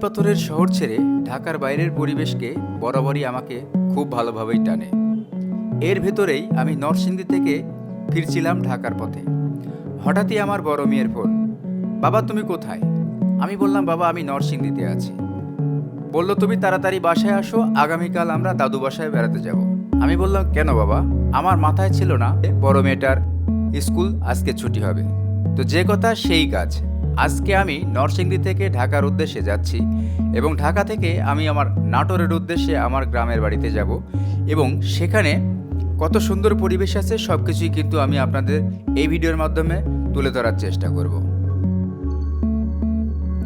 পাথরের শহর ছেড়ে ঢাকার বাইরের পরিবেশকে বরাবরই আমাকে খুব ভালোভাবেই টানে। এর ভেতরেই আমি নরসিংদী থেকে ফিরছিলাম ঢাকার পথে। হঠাৎই আমার বড় মেয়ের ফোন, বাবা, তুমি কোথায়? আমি বললাম, বাবা, আমি নরসিংদীতে আছি। বলল, তুমি তাড়াতাড়ি বাসায় আসো, আগামীকাল আমরা দাদু বাসায় বেড়াতে যাব। আমি বললাম, কেন বাবা? আমার মাথায় ছিল না বড় মেয়েটার স্কুল আজকে ছুটি হবে। তো যে কথা, সেই কাজ। আজকে আমি নরসিংদী থেকে ঢাকার উদ্দেশ্যে যাচ্ছি এবং ঢাকা থেকে আমি আমার নাটোরের উদ্দেশ্যে আমার গ্রামের বাড়িতে যাব এবং সেখানে কত সুন্দর পরিবেশ আছে সব কিছুই কিন্তু আমি আপনাদের এই ভিডিওর মাধ্যমে তুলে ধরার চেষ্টা করব।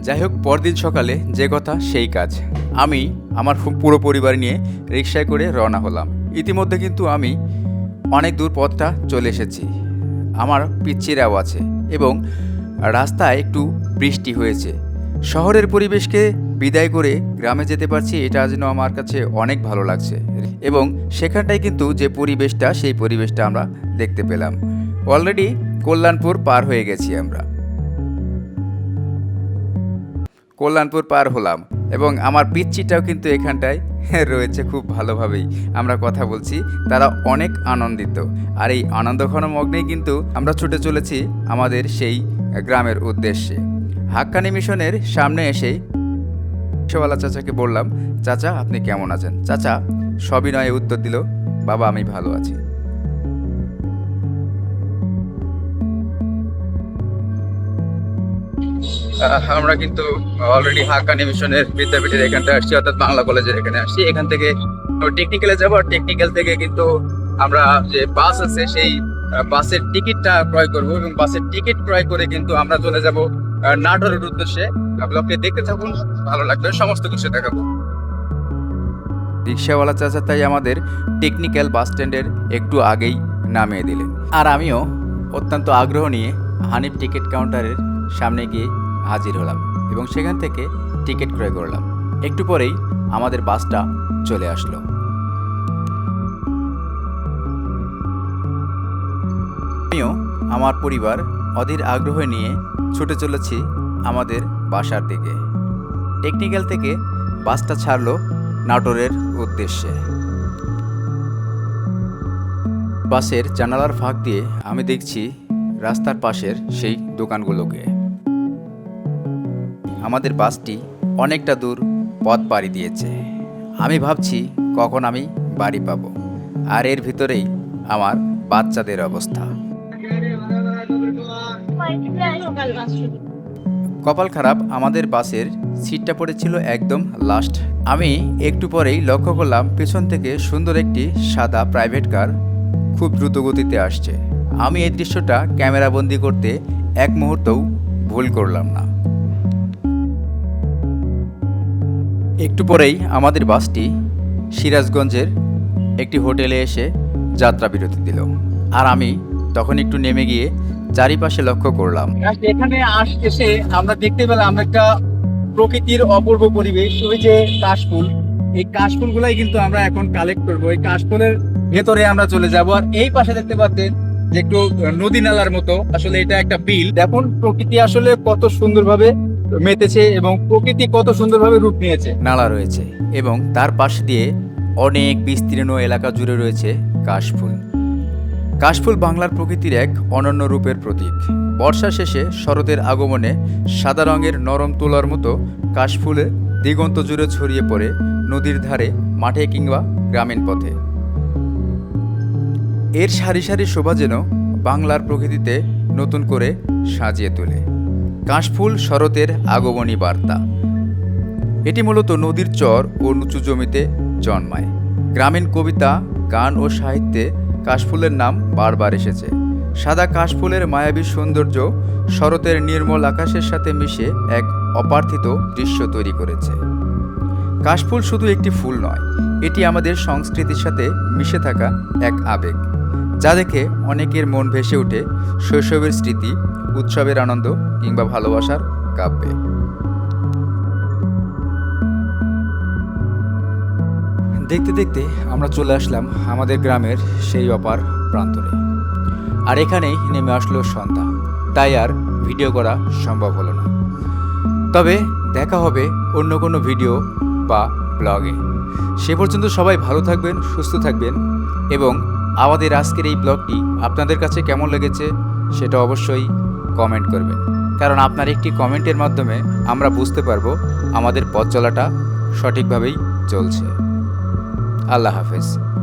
যাই হোক, পরদিন সকালে যে কথা সেই কাজ। আমি আমার পুরো পরিবার নিয়ে রিক্সায় করে রওনা হলাম। ইতিমধ্যে কিন্তু আমি অনেক দূর পথটা চলে এসেছি। আমার পিচ্ছিরাও আছে এবং রাস্তায় একটু বৃষ্টি হয়েছে। শহরের পরিবেশকে বিদায় করে গ্রামে যেতে পারছি, এটা যেন আমার কাছে অনেক ভালো লাগছে। এবং সেখানটায় কিন্তু যে পরিবেশটা, সেই পরিবেশটা আমরা দেখতে পেলাম। অলরেডি কল্যাণপুর পার হয়ে গেছি আমরা। কল্যাণপুর পার হলাম এবং আমার পিচ্চিটাও কিন্তু এখানটায় রয়েছে খুব ভালোভাবেই। আমরা কথা বলছি, তারা অনেক আনন্দিত। আর এই আনন্দঘন মগ্নেই কিন্তু আমরা ছুটে চলেছি আমাদের সেই গ্রামের উদ্দেশ্যে। হাক্কানি মিশনের সামনে এসেই রিক্সাওয়ালা চাচাকে বললাম, চাচা, আপনি কেমন আছেন? চাচা, সবিনয়ে উত্তর দিল, বাবা, আমি ভালো আছি। আমরা কিন্তু অলরেডি হাক্কানি মিশনের বিদ্যাপীঠের এখানটা আসছি, অর্থাৎ বাংলা কলেজের এখানে আসছি। এখান থেকে টেকনিক্যালে যাব, আর টেকনিক্যাল থেকে কিন্তু আমরা যে বাস আছে, সেই বাসের টিকিটটা ক্রয় করব এবং বাসের টিকিট ক্রয় করে কিন্তু আমরা চলে যাব নাটোরের উদ্দেশ্যে। ব্লগটি দেখতে থাকুন, ভালো লাগবে সমস্ত কিছু দেখাবো। রিক্সাওয়ালা চাচা তাই আমাদের টেকনিক্যাল বাস স্ট্যান্ডের একটু আগেই নামিয়ে দিলেন। আর আমিও অত্যন্ত আগ্রহ নিয়ে হানিফ টিকিট কাউন্টারের সামনে গিয়ে হাজির হলাম এবং সেখান থেকে টিকিট ক্রয় করলাম। একটু পরেই আমাদের বাসটা চলে আসলো। আমিও, আমার পরিবার অধীর আগ্রহ নিয়ে ছুটে চলেছি আমাদের বাসার দিকে। টেকনিক্যাল থেকে বাসটা ছাড়লো নাটোরের উদ্দেশ্যে। বাসের জানালার ফাঁক দিয়ে আমি দেখছি রাস্তার পাশের সেই দোকানগুলোকে। আমাদের বাসটি অনেকটা দূর পথ পাড়ি দিয়েছে। আমি ভাবছি কখন আমি বাড়ি পাবো, আর এর ভিতরেই আমার বাচ্চাদের অবস্থা। কপাল খারাপ, আমাদের বাসের সিটটা পড়েছিল একদম লাস্ট আমি একটু পরেই লক্ষ্য করলাম পেছন থেকে সুন্দর একটি সাদা প্রাইভেট কার খুব দ্রুত গতিতে আসছে। আমি এই দৃশ্যটা ক্যামেরাবন্দি করতে এক মুহূর্তও ভুল করলাম না। একটু পরেই আমাদের বাসটি সিরাজগঞ্জের একটি হোটেলে এসে যাত্রা বিরতি দিল। আর আমি তখন একটু নেমে গিয়ে চারিপাশে লক্ষ্য করলাম। এখানে এসে আমরা দেখতে পেলাম একটা প্রকৃতির অপূর্ব পরিবেশ ওই যে কাশফুল। এই কাশফুল গুলাই কিন্তু আমরা এখন কালেক্ট করব। এই কাশফুলের ভেতরে আমরা চলে যাব। আর এই পাশে দেখতে পাচ্ছেন যে একটু নদী নালার মতো। আসলে এটা একটা বিল। দেখুন প্রকৃতি আসলে কত সুন্দরভাবে মেতেছে এবং প্রকৃতি কত সুন্দরভাবে রূপ নিয়েছে। নালা রয়েছে এবং তার পাশ দিয়ে অনেক বিস্তীর্ণ এলাকা জুড়ে রয়েছে কাশফুল। কাশফুল বাংলার প্রকৃতির এক অনন্য রূপের প্রতীক। বর্ষা শেষে শরতের আগমনে সাদা রঙের নরম তোলার মতো কাশফুলে দিগন্ত জুড়ে ছড়িয়ে পড়ে নদীর ধারে, মাঠে কিংবা গ্রামীণ পথে। এর সারি সারি শোভা যেন বাংলার প্রকৃতিতে নতুন করে সাজিয়ে তোলে। কাশফুল শরতের আগমনী বার্তা। এটি মূলত নদীর চর ও উঁচু জমিতে জন্মায়। গ্রামীণ কবিতা, গান ও সাহিত্যে কাশফুলের নাম বারবার এসেছে। সাদা কাশফুলের মায়াবী সৌন্দর্য শরতের নির্মল আকাশের সাথে মিশে এক অপার্থিত দৃশ্য তৈরি করেছে। কাশফুল শুধু একটি ফুল নয়, এটি আমাদের সংস্কৃতির সাথে মিশে থাকা এক আবেগ, যা দেখে অনেকের মন ভেসে ওঠে শৈশবের স্মৃতি, উৎসবের আনন্দ কিংবা ভালোবাসার কাব্যে। দেখতে দেখতে আমরা চলে আসলাম আমাদের গ্রামের সেই অপার প্রান্তরে। আর এখানেই নেমে আসলো সন্ধ্যা। তাই আর ভিডিও করা সম্ভব হলো না। তবে দেখা হবে অন্য কোনো ভিডিও বা ব্লগে। সে পর্যন্ত সবাই ভালো থাকবেন, সুস্থ থাকবেন এবং আমাদের আজকের এই ব্লগটি আপনাদের কাছে কেমন লেগেছে সেটা অবশ্যই কমেন্ট করবেন। কারণ আপনার একটি কমেন্টের মাধ্যমে আমরা বুঝতে পারব আমাদের পথ চলাটা সঠিকভাবেই চলছে। আল্লাহ হাফেজ।